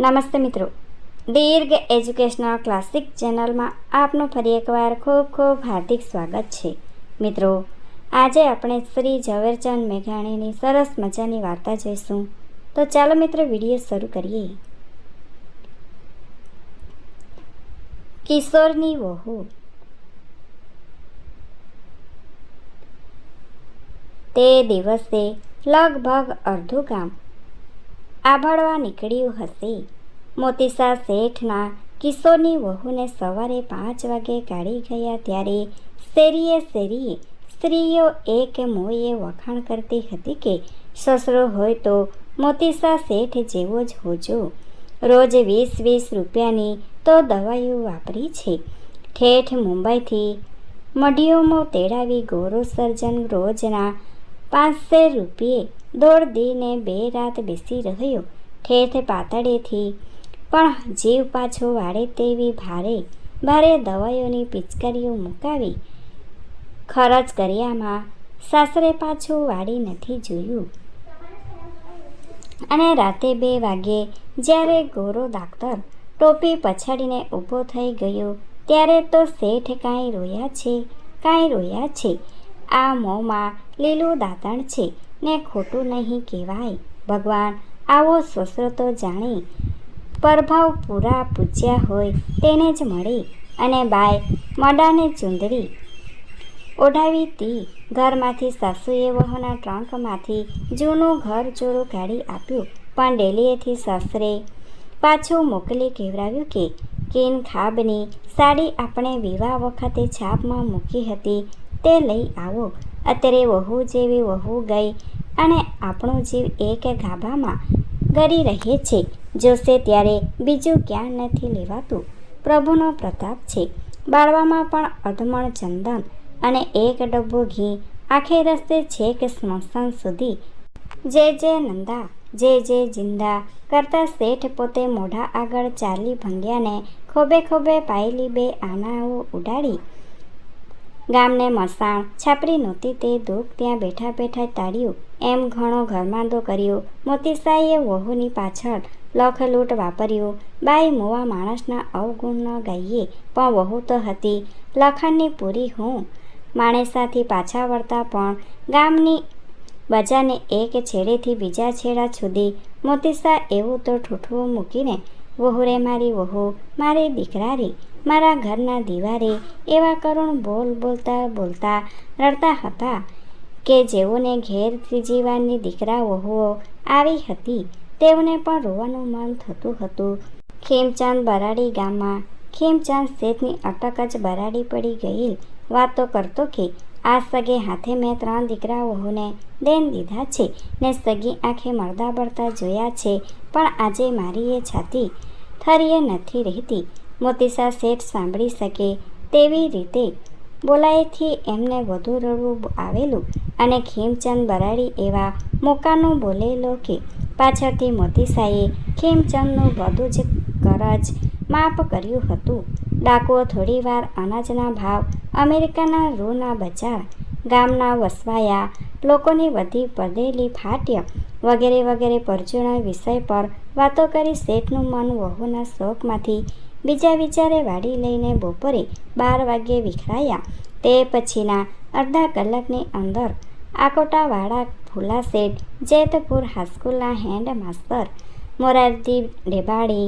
નમસ્તે મિત્રો. દીર્ઘ educational classic ચેનલમાં આપનું ફરી એકવાર ખૂબ ખૂબ હાર્દિક સ્વાગત છે. મિત્રો, આજે આપણે શ્રી ઝવેરચંદ મેઘાણીની સરસ મજાની વાર્તા જોઈશું. તો ચાલો મિત્રો વીડિયો શરૂ કરીએ. કિશોરની વહુ. તે દિવસે લગભગ અડધું ગામ આભળવા નીકળ્યું હશે. મોતીસા શેઠના કિશોરની વહુને સવારે પાંચ વાગે કાઢી ગયા ત્યારે શેરીએ શેરીએ સ્ત્રીઓ એક મોએ વખાણ કરતી હતી કે, સસરો હોય તો મોતીસા શેઠ જેવો જ હોજો. રોજ વીસ વીસ રૂપિયાની તો દવાઈઓ વાપરી છે. ઠેઠ મુંબઈથી મઢીઓમાં તેડાવી ગોરો સર્જન રોજના પાંચસો રૂપિયે. દોઢ દીને બે રાત બેસી રહ્યો. ઠેઠ પાતળેથી. પણ જીવ પાછો વાળે તેવી ભારે ભારે દવાઈઓની પિચકારીઓ મુકાવી. ખર્ચ કર્યામાં સાસરે પાછું વાળી નથી જોયું. અને રાતે બે વાગે જ્યારે ગોરો દાક્તર ટોપી પછાડીને ઊભો થઈ ગયો, ત્યારે તો શેઠ કાંઈ રોયા છે, કાંઈ રોયા છે. આ મોંમાં લીલું દાંતણ છે. ને ખોટું નહીં કહેવાય. ભગવાન આવો તો જાણે. પરભાવ પૂરા પૂજ્યા હોય તેને જ મળે. અને બાય મડાને ચૂંદડી ઓઢાવી તી. ઘરમાંથી સાસુએ વહુના ટ્રંકમાંથી જૂનું ઘર ચોરું કાઢી આપ્યું. પણ ડેલીએથી સાસરે પાછું મોકલી કહેવરાવ્યું કે, કિન ખાબની સાડી આપણે વિવાહ વખતે છાપમાં મૂકી હતી. તે લઈ આવો. અત્યારે વહુ જેવી વહુ ગઈ અને આપણો જીવ એક ગાભામાં ગરી રહે છે. જોશે ત્યારે બીજું ક્યાં નથી લેવાતું. પ્રભુનો પ્રતાપ છે. બાળવામાં પણ અધમણ ચંદન અને એક ડબ્બો ઘી. આખે રસ્તે છેક સ્મશાન સુધી. જે જે નંદા, જે જે જિંદા કરતા શેઠ પોતે મોઢા આગળ ચાલી ભંગ્યાને ખોબે ખોબે પાયેલી બે આનાઓ ઉડાડી. ગામને મસાણ. છાપરી નહોતી તે દુઃખ. ત્યાં બેઠા બેઠા ટાળ્યું એમ ઘણો ઘરમાંદો કર્યો. મોતીસાઈએ વહુની પાછળ લખલૂટ વાપર્યો. બાઈ, મોવા માણસના અવગુણ ન ગાઈએ, પણ વહુ તો હતી. લખનની પૂરી હું માણેસાથી પાછા વળતા પણ ગામની બજાને એક છેડેથી બીજા છેડા સુધી. મોતીસા એવું તો ઠૂઠવું મૂકીને વહુ રે મારી વહુ, મારી દીકરા રે મારા ઘરના દિવારે એવા કરુણ બોલ બોલતા બોલતા રડતા હતા કે જેઓને ઘેર ત્રીજી વારની વહુઓ આવી હતી, તેઓને પણ રોવાનું મન થતું હતું. ખેમચાંદ બરાડી ગામમાં, ખેમચાંદ શેઠની અટક જ બરાડી પડી ગઈ વાતો કરતો કે, આ સગે હાથે મેં ત્રણ દીકરા વહુને દેન દીધા છે, ને સગી આંખે મળતા બળતા જોયા છે, પણ આજે મારી એ છાતી થરીએ નથી રહેતી. મોતીસા શેઠ સાંભળી શકે તેવી રીતે બોલાયેથી એમને વધુ રડવું આવેલું અને ખીમચંદ બરાડી એવા મોકાનું બોલેલો કે પાછળથી મોતીસાએ ખીમચંદનું બધું જ કરજ માપ કર્યું હતું. ડાકુઓ થોડીવાર અનાજના ભાવ અમેરિકાના રૂના બજાર, ગામના વસવાયા, લોકોની વધી પડેલી ફાટ્ય વગેરે વગેરે પરચુણા વિષય પર વાતો કરી શેઠનું મન વહુના શોખમાંથી બીજા વિચારે વાડી લઈને બપોરે બાર વાગ્યે વિખરાયા તે પછીના અડધા કલાકની અંદર આકોટાવાળા ફૂલા શેઠ, જેતપુર હાઈસ્કૂલના હેન્ડ માસ્તર મોરારજી ડેબાડી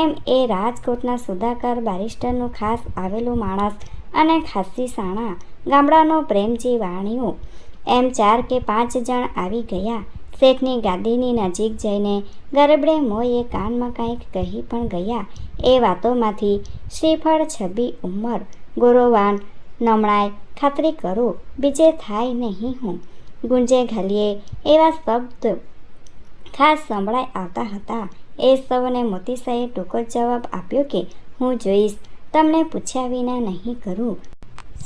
એમ એ રાજકોટના સુધાકર બારિસ્ટરનું ખાસ આવેલું માણસ અને ખાસી સાણા ગામડાનો પ્રેમજી વાણીઓ. એમ ચાર કે પાંચ જણ આવી ગયા. શેઠની ગાદીની નજીક જઈને ગરબડે મોએ કાનમાં કંઈક કહી પણ ગયા. એ વાતોમાંથી શ્રીફળ છબી ઉંમર, ગોરોવાન, નમણાય, ખાતરી કરો, બીજે થાય નહીં હું. ગુંજે ઘલીએ એવા શબ્દ ખાસ સંભળાઈ આવતા હતા. એ સૌને મોતીસાએ ટૂંકો જવાબ આપ્યો કે, હું જોઈશ, તમને પૂછ્યા વિના નહીં કરું.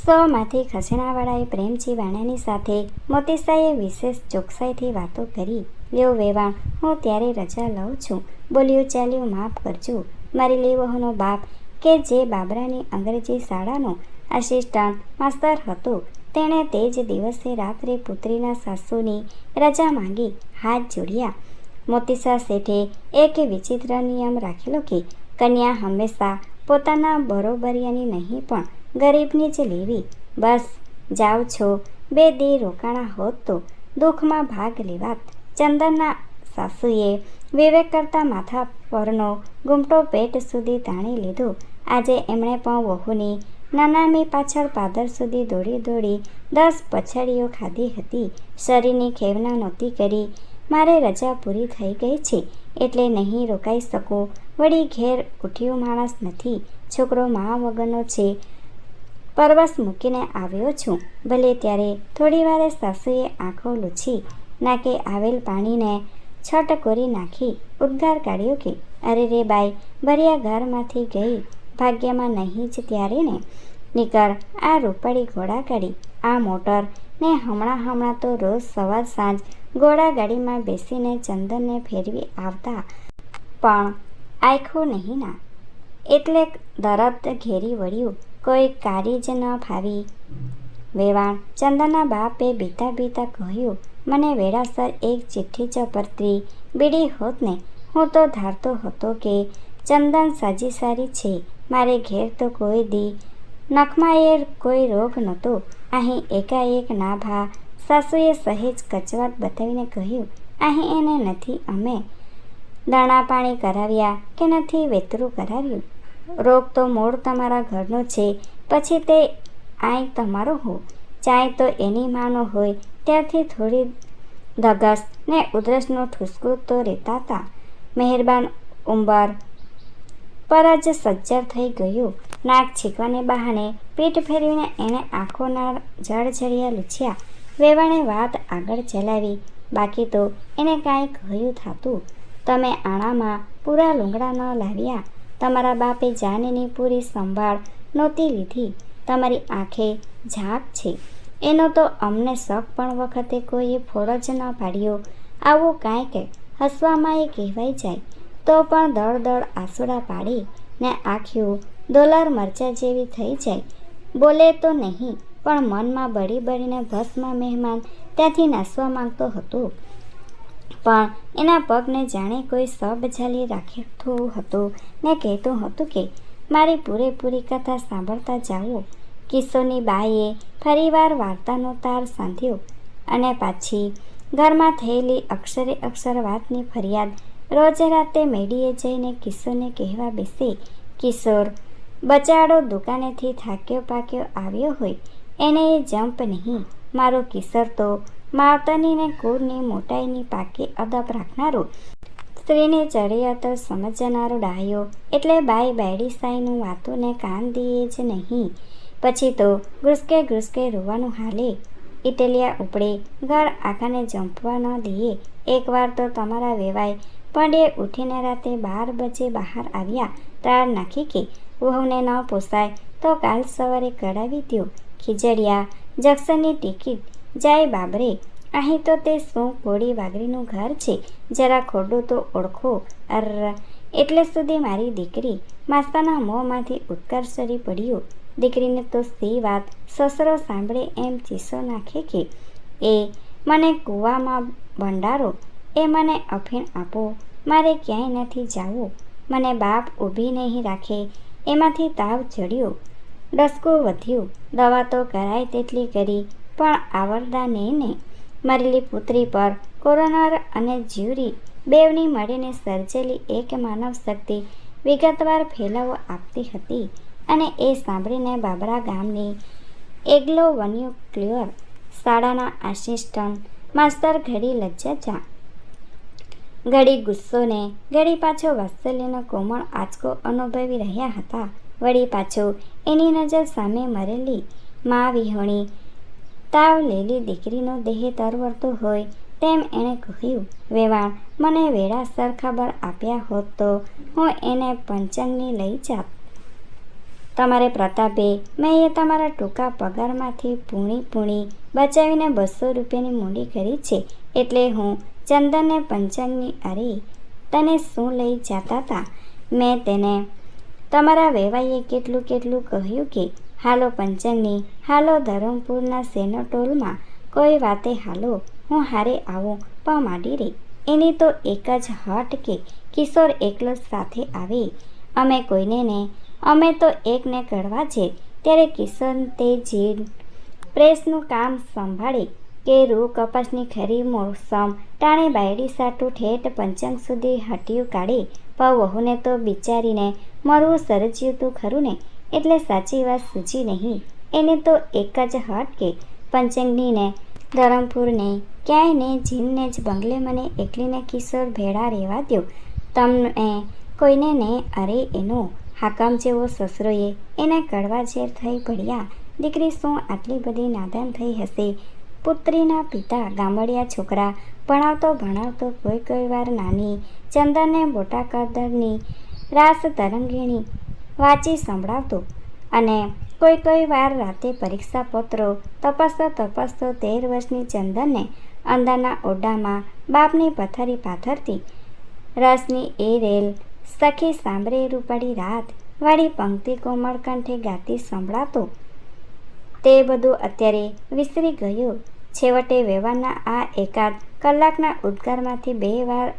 સૌમાંથી ખસેણાવાળાએ પ્રેમજી વાણાની સાથે મોતીસાએ વિશેષ ચોકસાઈથી વાતો કરી. લ્યો વેવાણ, હું ત્યારે રજા લઉં છું. બોલ્યું, ચાલ્યું, માફ કરજો. મારી લેવહોનો બાપ, કે જે બાબરાની અંગ્રેજી શાળાનો આસિસ્ટન્ટ માસ્તર હતો, તેણે તે જ દિવસે રાત્રે પુત્રીના સાસુની રજા માંગી હાથ જોડ્યા. મોતીસા શેઠે એક વિચિત્ર નિયમ રાખેલો કે કન્યા હંમેશા પોતાના બરોબરિયાની નહીં, પણ ગરીબની જ લેવી. બસ જાઓ છો. બે દી રોકાણા હોત તો દુઃખમાં ભાગ લેવાત. ચંદનના સાસુએ વિવેક કરતા માથા પરનો ગુમટો પેટ સુધી તાણી લીધો. આજે એમણે પણ વહુની નાનામી પાછળ પાદર સુધી દોડી દોડી દસ પછડીઓ ખાધી હતી. શરીરની ખેવના નહોતી કરી. મારે રજા પૂરી થઈ ગઈ છે એટલે નહીં રોકાઈ શકું. વળી ઘેર ઉઠ્યો માણસ નથી. છોકરો મા વગરનો છે. પરવશ મૂકીને આવ્યો છું. ભલે ત્યારે થોડી વારે સાસુએ આંખો લૂછી નાકે આવેલ પાણીને છટ કોરી નાખી, ઉદ્ગાર કાઢ્યો કે, અરે રે બાઈ ભર્યા ઘરમાંથી ગઈ, ભાગ્યમાં નહીં જ ત્યારે ને? નીકળ આ રૂપાળી ઘોડા કાઢી, આ મોટર ને હમણાં હમણાં તો રોજ સવાર સાંજ ઘોડા ગાડીમાં બેસીને ચંદનને ફેરવી આવતા. પણ આખો નહીં ના. એટલે દરદ ઘેરી વળ્યું, કોઈ કારી જ ન ફાવી. વેવાણ ચંદનના બાપે બીતા બીતા કહ્યું મને વેળાસર એક ચિઠ્ઠી ચપરત્રી બીડી હોત ને, હું તો ધારતો હતો કે ચંદન સાજી સારી છે, મારે ઘેર તો કોઈ દી નખમાં કોઈ રોગ નહોતો અહીં એકાએક ના ભા સાસુએ સહેજ કચવાટ બતાવીને કહ્યું, અહીં એને નથી, અમે દાણા પાણી કરાવ્યા કે નથી વેતરું કરાવ્યું? રોગ તો મૂળ તમારા ઘરનો છે, પછી તે આય તમારો હો. ચાય તો એની માનો હોય. ત્યારથી થોડી ધગસ ને ઉધરસનો ઠુસકો તો રહેતા હતા. મહેરબાન ઉંબર. પર જ સજ્જર થઈ ગયું. નાક છીકવાને બહાને પીઠ ફેરવીને એણે આંખોના જળજળિયા લૂછ્યા. વેવાણે વાત આગળ ચલાવી. બાકી તો એને કાંઈ કહ્યું થતું. તમે આણામાં પૂરા લૂંગડા ન લાવ્યા. તમારા બાપે જાનની પૂરી સંભાળ નહોતી લીધી. તમારી આંખે ઝાક છે. એનો તો અમને શક પણ વખતે કોઈએ ફોડો જ ન પાડ્યો. આવું કાંઈ કાંઈક હસવામાં એ કહેવાય જાય. તો પણ દળ દળ આસુડા પાડી ને આંખ્યું ડોલર મરચા જેવી થઈ જાય. બોલે તો નહીં, પણ મનમાં બળી બળીને ભસમાં મહેમાન ત્યાંથી નાસવા માંગતો હતો. પણ એના પગને જાણે કોઈ સબ ઝાલી રાખતું હતું ને કહેતું હતું કે, મારી પૂરેપૂરી કથા સાંભળતા જાઓ. કિશોરની બાઈએ ફરીવાર વાર્તાનો તાર સાંધ્યો અને પાછી ઘરમાં થયેલી અક્ષરે અક્ષર વાતની ફરિયાદ રોજ રાતે મેડીએ જઈને કિશોરને કહેવા બેસે, કિશોર, બચાડો દુકાનેથી થાક્યો પાક્યો આવ્યો હોય, એને એ જંપ નહીં. મારો કિશોર તો માવતરની ને કુળની મોટાઈની પાકી અદબ રાખનારો. સ્ત્રીને ચડિયાતર સમજનારો ડાયો. એટલે બાઈ બેડી સાઈનું વાતોને કાન દીએ જ નહીં. પછી તો ઘુસકે ઘુસકે રોવાનું હાલે. ઇટલિયા ઉપડે ઘર આખાને જંપવા ન દઈએ. એકવાર તો તમારા વેવાય. પંડે ઉઠીને રાતે બાર બજે બહાર આવ્યા. તાર નાખી કે, વહુને ન પોસાય. તો કાલ સવારે કઢાવી દો ખીજડિયા જક્સનની ટિકિટ. જાય બાબરે. અહીં તો તે શું કોળી વાઘરીનું ઘર છે? જરા ખોડો તો ઓળખો. અર એટલે સુધી મારી દીકરી. માસ્તાના મોંમાંથી ઉત્કર્ષરી પડ્યો. દીકરીને તો સી વાત સસરો સાંભળે એમ ચીસો નાખે કે, એ, મને કૂવામાં ભંડારો, એ મને અફીણ આપો, મારે ક્યાંય નથી જાવું, મને બાપ ઊભી નહીં રાખે, એમાંથી તાવ ચડ્યો ડસકો વધ્યો, દવા તો કરાય તેટલી કરી, પણ આવરદા નહીં ને, મરેલી પુત્રી પર કોરોનર અને જ્યુરી બેવની મળીને સર્જેલી એક માનવ શક્તિ વિગતવાર ફેલાવો આપતી હતી. અને એ સાંભળીને બાબરા ગામની એગ્લો વન્યુક્લિયર શાળાના આસિસ્ટન્ટ માસ્તર ઘડી લજ્જા ઘડી ગુસ્સોને ઘડી પાછો વાત્સલ્યનો કોમળ આંચકો અનુભવી રહ્યા હતા. વળી પાછો એની નજર સામે મરેલી મા વિહોણી તાવ લેલી દીકરીનો દેહ તરવરતો હોય તેમ એણે કહ્યું, વેવાણ, મને વેળાસર ખબર આપ્યા હોત તો હું એને પંચંગની લઈ જાત. તમારે પ્રતાપે મેં એ તમારા ટૂંકા પગારમાંથી પૂણી પૂણી બચાવીને બસો રૂપિયાની મૂડી કરી છે. એટલે હું ચંદનને પંચાંગની અરે તને શું લઈ જતા હતા મેં તેને તમારા વેવાઈએ કેટલું કેટલું કહ્યું કે, હાલો પંચાંગની, હાલો ધરમપુરના સેનોટોલમાં કોઈ વાતે હાલો, હું હારે આવું પણ માંડી રહી એની તો એક જ હટ કે કિશોર એકલો સાથે આવે. અમે કોઈને ને અમે તો એકને ઘડવા છે. ત્યારે કિશોર તે જે પ્રેસનું કામ સંભાળી કે રૂ કપાસની ખરી મોસમ ટાણે બાયડી સાટું ઠેઠ પંચંગ સુધી હટિયું કાઢી. પણ વહુને તો બિચારીને મરવું સરજ્યું તું ખરું ને એટલે સાચી વાત સૂચી નહીં. એને તો એક જ હટ કે પંચંગનીને, ધરમપુરને ક્યાંય ને જીમને જ બંગલે મને એકલીને કિશોર ભેળા રહેવા દો તમને કોઈને ને અરે એનો હાકમ જેવો સસરોએ એને કડવા ઝેર થઈ પડ્યા. દીકરી શું આટલી બધી નાદાન થઈ હશે? પુત્રીના પિતા ગામડિયા છોકરા, ભણાવતો ભણાવતો કોઈ કોઈ વાર નાની, ચંદનને મોટા કદરની રાસ તરંગીણી વાંચી સંભળાવતો અને કોઈ કોઈ વાર રાતે પરીક્ષા પત્રો તપાસતો તપાસતો તેર વર્ષની ચંદનને અંદરના ઓરડામાં બાપની પથારી પાથરતી. રસની એ રેલ સખી સાંભળે રૂપાળી રાત, વાળી પંક્તિ કોમળ કંઠે ગાતી સંભળાતો. તે બધું અત્યારે વિસરી ગયું. છેવટે વ્યવહારના આ એકાદ કલાકના ઉદ્ગારમાંથી બે વાર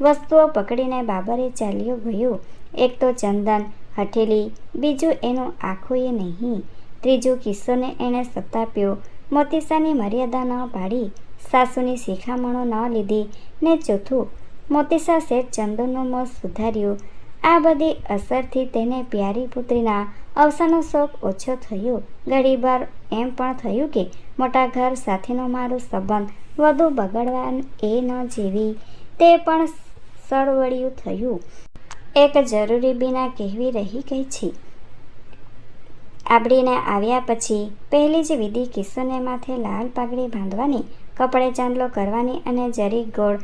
વસ્તુઓ પકડીને બાબરે ચાલ્યો ગયો. એક તો ચંદન, હઠેલી, બીજું એનું આખું એ નહીં. ત્રીજું કિસ્સોને એણે સતાપ્યો. મોતીસાની મર્યાદા ન પાડી, સાસુની શિખામણો ન લીધી ને ચોથું મોતીસા શેઠ ચંદનનું મોં સુધાર્યું. આ બધી અસરથી તેને પ્યારી પુત્રીના અવસાનનો શોખ ઓછો થયો. ઘડીવાર એમ પણ થયું કે મોટા ઘર સાથેનો મારો સંબંધ વધુ બગડવા એ ન જેવી. તે પણ સળવળિયું થયું. એક જરૂરી બિના કહેવી રહી ગઈ છે. આબડીને આવ્યા પછી પહેલી જ વિધિ કિશોરને માથે લાલ પાઘડી બાંધવાની, કપડે ચાંદલો કરવાની અને જરી ગોળ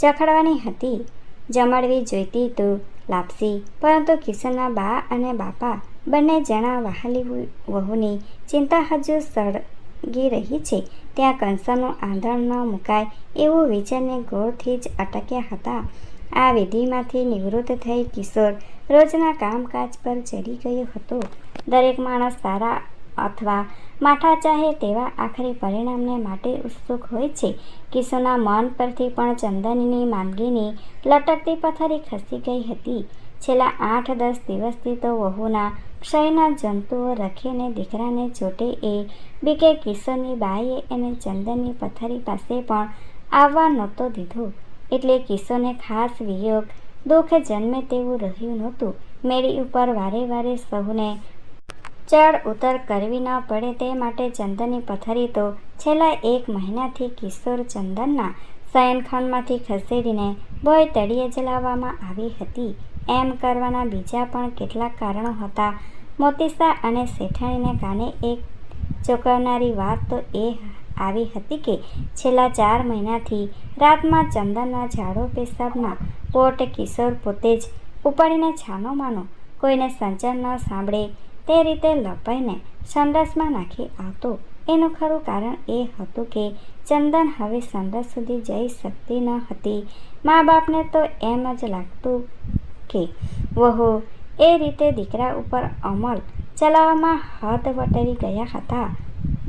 ચખડવાની હતી. જમાડવી જોઈતી તો લાપસી, પરંતુ કિશનના બા અને બાપા બંને જણા વહાલી વહુની ચિંતા હજુ સળગી રહી છે. ત્યાં કંસાનું આંધણ ન મુકાય એવું વિચારને ગોળથી જ અટક્યા હતા. આ વિધિમાંથી નિવૃત્ત થઈ કિશોર રોજના કામકાજ પર ચડી ગયો હતો. દરેક માણસ સારા અથવા માઠા ચાહે તેવા આખરી પરિણામને માટે ઉત્સુક હોય છે. કિશોના મન પરથી પણ ચંદનની માંદગીની લટકતી પથારી ખસી ગઈ હતી. છેલ્લા આઠ દસ દિવસથી તો વહુના ક્ષયના જંતુઓ રખીને દીકરાને ચોટે એ બીકે કિશોરની બાઈએ એને ચંદનની પથારી પાસે પણ આવવા નહોતો દીધો. એટલે કિશોરને ખાસ વિયોગ, દુઃખ જન્મે તેવું રહ્યું નહોતું. મેળી ઉપર વારે વારે સહુને ચડ ઉતર કરવી ન પડે તે માટે ચંદનની પથારી તો છેલ્લા એક મહિનાથી કિશોર ચંદનના શયનખંડમાંથી ખસેડીને બોય તળિયે જલાવવામાં આવી હતી. એમ કરવાના બીજા પણ કેટલાક કારણો હતા. મોતીસા અને શેઠાણીને કાને એક ચોંકાવનારી વાત તો એ આવી હતી કે છેલ્લા ચાર મહિનાથી રાતમાં ચંદનના ઝાડો પેશાબના પોટ કિશોર પોતે જ ઉપાડીને છાનો માનો. કોઈને સંચન ન સાંભળે તે રીતે લપાઈને સંડાસમાં નાખી આવતો એનું ખરું કારણ એ હતું કે ચંદન હવે સંડાસ સુધી જઈ શકતી ન હતી. મા બાપને તો એમ જ લાગતું કે, વહુ, એ રીતે દીકરા ઉપર અમલ ચલાવવામાં હાથ વટાવી ગયા હતા.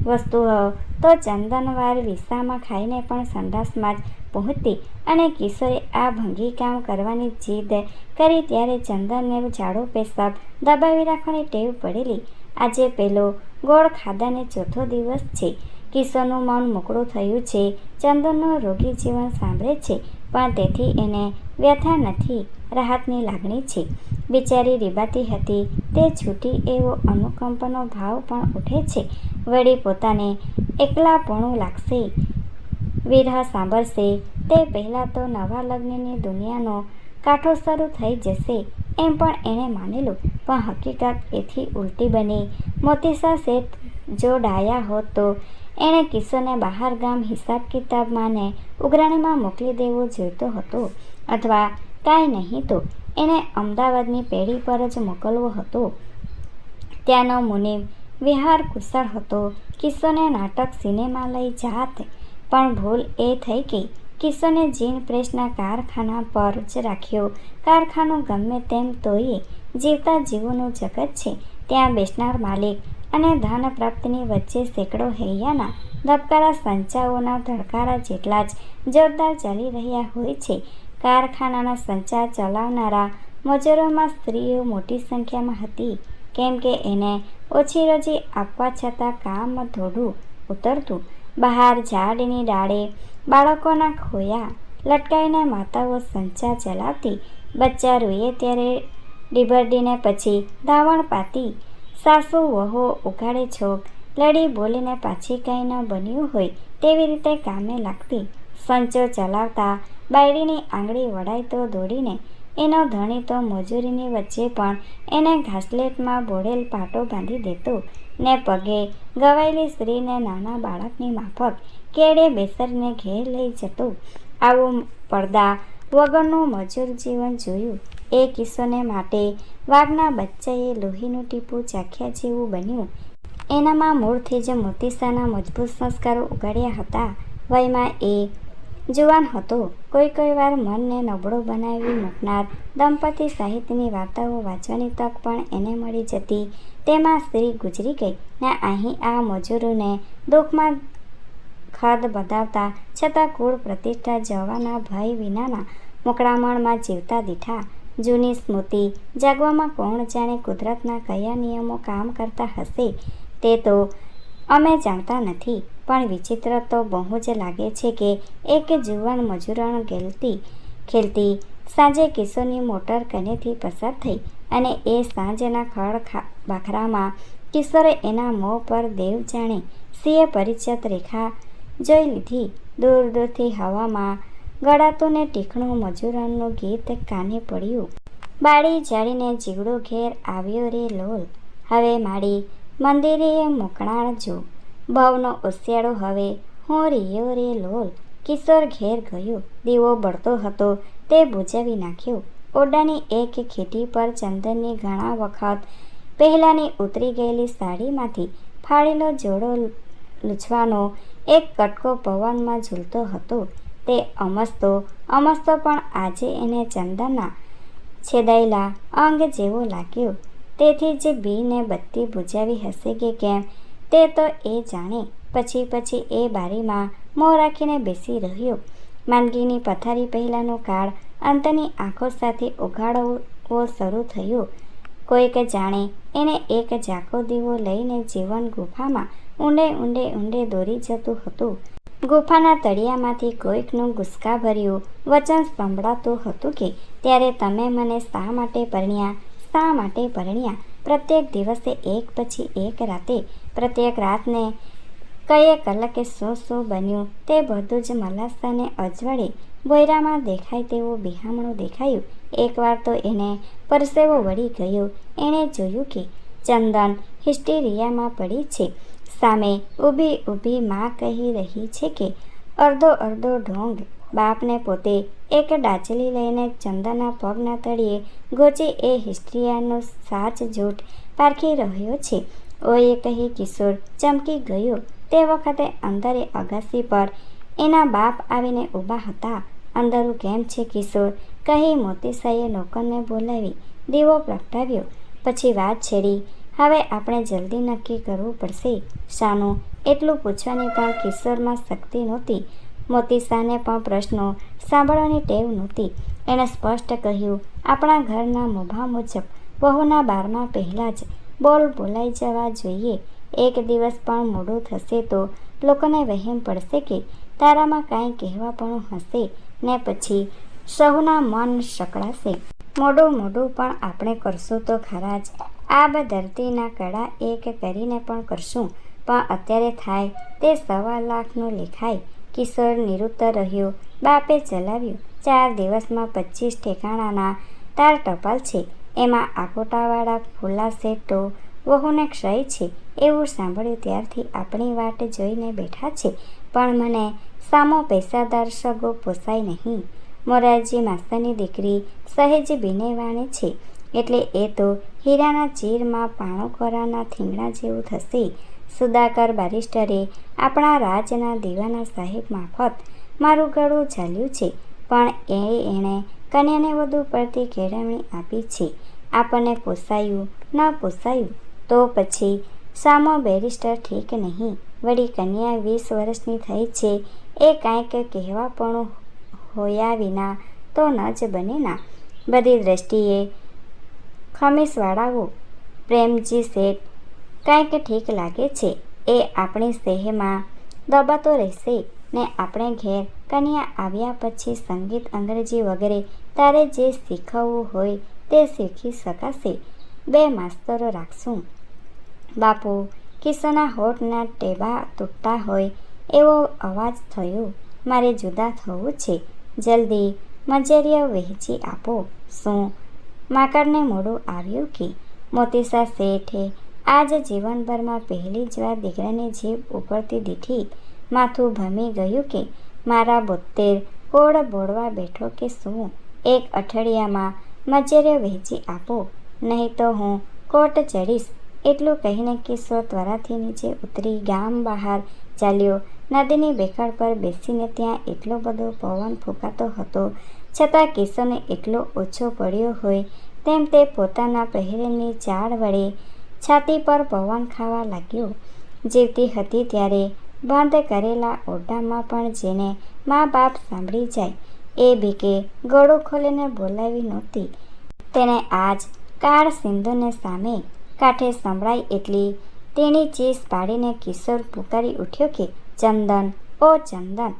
વસ્તુઓ તો ચંદનવાર વિસામાં ખાઈને પણ સંડાસમાં જ પહોંચતી અને કિશોરે આ ભંગી કામ કરવાની જીદ કરી ત્યારે ચંદનને ઝાડો પેશાબ દબાવી રાખવાની ટેવ પડેલી. આજે પેલો ગોળ ખાધાને ચોથો દિવસ છે. કિશોરનું મન મોકળું થયું છે. ચંદનનું રોગી જીવન સાંભળે છે, પણ તેથી એને વ્યથા નથી, રાહતની લાગણી છે. બિચારી રીબાતી હતી, તે છૂટી એવો અનુકંપનો ભાવ પણ ઉઠે છે. વળી પોતાને એકલાપણું લાગશે. વિરહ સાંભળશે. તે પહેલાં તો નવા લગ્નની દુનિયાનો કાંઠો શરૂ થઈ જશે એમ પણ એણે માનેલું. પણ હકીકત એથી ઉલટી બની. મોતીસા શેઠ જો ડાયા હોત તો એણે કિશોરને બહાર ગામ હિસાબ કિતાબમાંને ઉઘરાણીમાં મોકલી દેવો જોઈતો હતો. અથવા કાંઈ નહીં તો એને અમદાવાદની પેઢી પર જ મોકલવો હતો. ત્યાંનો મુનિમ વિહાર કુશળ હતો. કિશોરને નાટક સિનેમા લઈ જાત પણ ભૂલ એ થઈ કે કિશોરને જીન પ્રેસના કારખાના પર જ રાખ્યો. કારખાનું ગમે તેમ તોય જીવતા જીવોનું જગત છે. ત્યાં બેસનાર માલિક અને ધન પ્રાપ્તિની વચ્ચે સેંકડો હૈયાના ધબકારા સંચાઓના ધડકારા જેટલા જ જોરદાર ચાલી રહ્યા હોય છે. કારખાનાના સંચા ચલાવનારા મજૂરોમાં સ્ત્રીઓ મોટી સંખ્યામાં હતી. કેમ કે એને ઓછી રજી આપવા છતાં કામ થોડું ઉતરતું બહાર ઝાડની ડાળે બાળકોના ખોયા લટકાઈને માતાઓ સંચા ચલાવતી બચ્ચા રોઈએ ત્યારે ડીબરડીને પછી ધાવણ પાતી સાસુ વહો ઉઘાડે છોક લડી બોલીને પાછી કંઈ ન બન્યું હોય તેવી રીતે કામે લાગતી. સંચો ચલાવતા બાયડીની આંગળી વળાય તો દોડીને એનો ધણી તો મજૂરીની વચ્ચે પણ એને ઘાસલેટમાં બોળેલ પાટો બાંધી દેતો. ને પગે ગવાયેલી સ્ત્રીને નાના બાળકની માફક કેડે બેસરને ઘેર લઈ જતો. આવું પડદા વગરનું મજૂર જીવન જોયું. એ કિસ્સોને માટે વાઘના બચ્ચાએ લોહીનું ટીપું ચાખ્યા જેવું બન્યું. એનામાં મૂળથી જ મોતીસાના મજબૂત સંસ્કારો ઉગાડ્યા હતા. વયમાં એ જુવાન હતો. કોઈ કોઈ વાર મનને નબળો બનાવી મૂકનાર દંપતી સાહિત્યની વાર્તાઓ વાંચવાની તક પણ એને મળી જતી તેમાં સ્ત્રી ગુજરી ગઈ ને અહીં આ મજૂરોને દુઃખમાં ખદ બધાવતા છતાં કુળ પ્રતિષ્ઠા જવાના ભય વિનાના મોકળામણમાં જીવતા દીઠા. જૂની સ્મૃતિ જાગવામાં કોણ જાણે કુદરતના કયા નિયમો કામ કરતા હશે તે તો અમે જાણતા નથી, પણ વિચિત્ર તો બહુ જ લાગે છે કે એક જુવાન મજૂરણ ગેલતી, ખેલતી સાંજે કિશોરની મોટર કનેથી પસાર થઈ અને એ સાંજના ખડ બાખરામાં કિશોરે એના મોં પર દેવ જાણે સિંહે પરિચિત રેખા જોઈ લીધી. દૂર દૂરથી હવામાં ગળાતું ને ટીખણું મજૂરનનું ગીત કાને પડ્યું. બાળી જાળીને જીવડો ઘેર આવ્યો રે લોલ. હવે મારી મંદિરે મોકળાણ જો. ભવનો ઉશિયાળો હવે હું રિયો રે લોલ. કિશોર ઘેર ગયો. દીવો બળતો હતો તે બુજાવી નાખ્યો. ઓરડાની એક ખીટી પર ચંદનની ઘણા વખત પહેલાંની ઉતરી ગયેલી સાડીમાંથી ફાળેલો જોડો લૂછવાનો એક કટકો પવનમાં ઝૂલતો હતો. તે અમસ્તો અમસ્તો પણ આજે એને ચંદનના છેદાયેલા અંગ જેવો લાગ્યો. તેથી જે બીને બત્તી બુજાવી હશે કે કેમ તે તો એ જાણે. પછી પછી એ બારીમાં મોં રાખીને બેસી રહ્યો. માંદગીની પથારી પહેલાંનું કાળ અંતની આંખો સાથે ઉઘાડવો શરૂ થયો. કોઈક જાણે એને એક ઝાંકો દીવો લઈને જીવન ગુફામાં ઊંડે ઊંડે ઊંડે દોરી જતું હતું. ગુફાના તળિયામાંથી કોઈકનું ગુસ્કાભર્યું વચન સંભળાતું હતું કે, ત્યારે તમે મને શા માટે પરણ્યા? શા માટે પરણ્યા? પ્રત્યેક દિવસે એક પછી એક રાતે, પ્રત્યેક રાતને કયે કલાકે શું શું બન્યું, તે બધું જ મલાસાને અજવાળે બોયરામાં દેખાય તેવો બિહામણું દેખાયું. એકવાર તો એને પરસેવો વળી ગયો. એણે જોયું કે ચંદન હિસ્ટેરિયામાં પડી છે. સામે ઊભી ઊભી માં કહી રહી છે કે, અડધો અડધો ઢોંગ. બાપને પોતે એક ડાચલી લઈને ચંદનના પગના તળિયે ગોચી એ હિસ્ટ્રિયાનો સાચ જૂઠ પારખી રહ્યો છે. ઓએ કહી કિશોર ચમકી ગયો. તે વખતે અંદરે અગાસી પર એના બાપ આવીને ઊભા હતા. અંદરું કેમ છે કિશોર? કહી મોતીસાઈએ નોકરને બોલાવી, દીવો પ્રગટાવ્યો. પછી વાત છેડી, હવે આપણે જલ્દી નક્કી કરવું પડશે. શાનું? એટલું પૂછવાની પણ કિશોરમાં શક્તિ નહોતી. મોતીસાને પણ પ્રશ્નો સાંભળવાની ટેવ નહોતી. એણે સ્પષ્ટ કહ્યું, આપણા ઘરના મોભા મુજબ વહુના બારમાં પહેલાં જ બોલ બોલાઈ જવા જોઈએ. એક દિવસ પણ મોડું થશે તો લોકોને વહેમ પડશે કે તારામાં કાંઈ કહેવા પણ હશે ને પછી સહુના મન સકળાશે. મોડું મોડું પણ આપણે કરશું તો ખરા જ. આબ ધરતીના કડા એક કરીને પણ કરશું. પણ અત્યારે થાય તે સવા લાખનું લેખાય. કિશોર નિરુત્તર રહ્યો. બાપે ચલાવ્યું. ચાર દિવસમાં પચીસ ઠેકાણાના તાર ટપાલ છે. એમાં આકોટાવાળા ફૂલા સેટો વહુને ક્ષય છે. એવું સાંભળ્યું ત્યારથી આપણી વાટ જોઈને બેઠા છે. પણ મને સામો પૈસાદાર સગો પોસાય નહીં. મોરારજી માસ્તરની દીકરી સહેજ બિનેવાણી છે, એટલે એ તો હીરાના ચીરમાં પાણો કરાના થીંગડા જેવું થશે. સુદાકર બારિસ્ટરે આપણા રાજના દીવાના સાહેબ મારફત મારું ગળું ચાલ્યું છે, પણ એ એણે કન્યાને વધુ પડતી કેળવણી આપી છે. આપણને પોસાયું ન પોસાયું તો પછી સામો બેરિસ્ટર ઠીક નહીં. વળી કન્યા વીસ વર્ષની થઈ છે. એ કાંઈક કહેવા પણ હોયા વિના તો ન જ બને ના. બધી દ્રષ્ટિએ ખમીસવાળાઓ, પ્રેમજી શેઠ, કાંઈક ઠીક લાગે છે. એ આપણી સેહમાં દબાતો રહેશે ને આપણે ઘેર કન્યા આવ્યા પછી સંગીત, અંગ્રેજી વગેરે તારે જે શીખવવું હોય તે શીખી શકાશે. બે માસ્તરો રાખશું. બાપુ કિશોના હોઠના ટેબા તૂટતા હોય એવો અવાજ થયો, મારે જુદા થવું છે. જલ્દી મજેરીઓ વહેંચી આપો. શું? માકડને મોડું આવ્યું કે? મોતીસા શેઠે આજ જીવનભરમાં પહેલી જ વાર દીકરાની જીભ ઉપરથી દીઠી માથું ભમી ગયું કે, મારા બોતેર કોળ બોળવા બેઠો કે શું? એક અઠવાડિયામાં મજેરીઓ વહેંચી આપો. નહીં તો હું કોર્ટ ચડીશ એટલું કહીને કિશોર ત્વરાથી નીચે ઉતરી ગામ બહાર ચાલ્યો. નદીની બેકાળ પર બેસીને ત્યાં એટલો બધો પવન ફૂંકાતો હતો. છતાં કિસ્સોને એટલો ઓછો પડ્યો હોય તેમ તે પોતાના પહેરેની ચાળ વડે છાતી પર પવન ખાવા લાગ્યો. જીવતી હતી ત્યારે બંધ કરેલા ઓરડામાં પણ જેને મા બાપ સાંભળી જાય એ બીકે ગળું ખોલીને બોલાવી નહોતી. તેને આજ કાળ સિંધુને સામે કાંઠે સંભળાય એટલી. તેની ચીસ પાડીને કિશોર પુકારી ઉઠ્યો કે, ચંદન, ઓ ચંદન.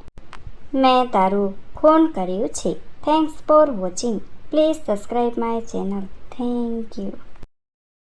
મેં તારું ખૂન કર્યું છે. Thanks for watching please subscribe my channel thank you